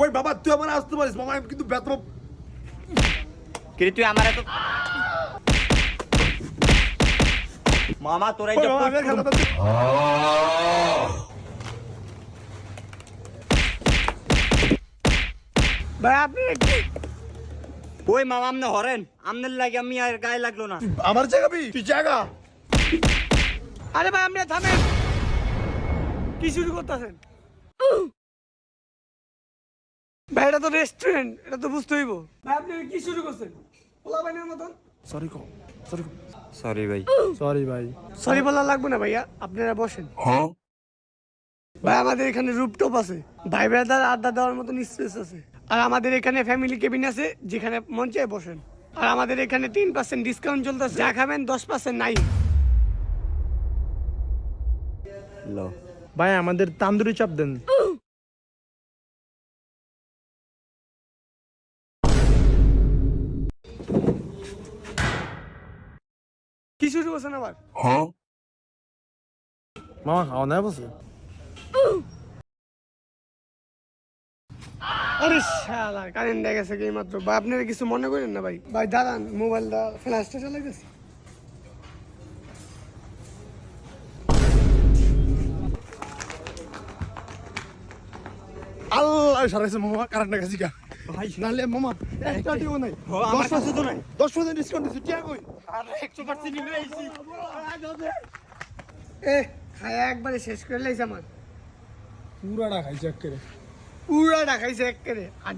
ওই বাবা তুই আমার আসতে পারিস মামা আমি কিন্তু বেতন কিন্তু তুই আমার এত মামা তোরা এই যে ওই মামা আমনে হরেন। আমনের লাগে আমি আর গায়ে লাগল না। আমার জায়গাবি তুই জায়গা? আরে ভাই আপনি থামেন। কি শুরু করতেছেন? ভাই এটা তো রেস্টুরেন্ট এটা তো বুঝতে হইব। ভাই আপনি কি শুরু করছেন? পোলা বাইনের মতন? সরি কো সরি সরি ভাই। সরি ভাই। সরি বলা লাগবে না ভাইয়া। আপনারা বসেন। ভাই আমাদের এখানে রুপটপ আছে। ভাই ব্রাদার আড্ডা দেওয়ার মতন স্পেস আছে। আর আমাদের এখানে ফ্যামিলি কেবিন আছে যেখানে মন চায় বসেন। আর আমাদের এখানে তিন পার্সেন্ট ডিসকাউন্ট চলতেছে। যা খাবেন দশ পার্সেন্ট নাই। লো। ভাই আমাদের তান্দুরি চাপ দেন। করছেন আবার? মামা খাওয়া নাই বসে আরে শালা কারেন্ট গেছে কি মাত্র ভাই আপনারা কিছু মনে করেন না ভাই? ভাই দাঁড়ান মোবাইলটা ফ্ল্যাশটা চালাই গেছে। আল্লাহ! সারাইছে মামা কারেন্ট গেছি গা। ভাই নালে মামা একটা দিও নাই? ও, আমার কাছে তো নাই। দশ পার্সেন্ট ডিসকাউন্ট দিচ্ছি টিয়া কই? আরে নিয়ে আইছি এ খায়া একবারে শেষ করে লাইছে আমার। পুরাটা খাইছে একেবারে পুরা খাইছে এক করে আর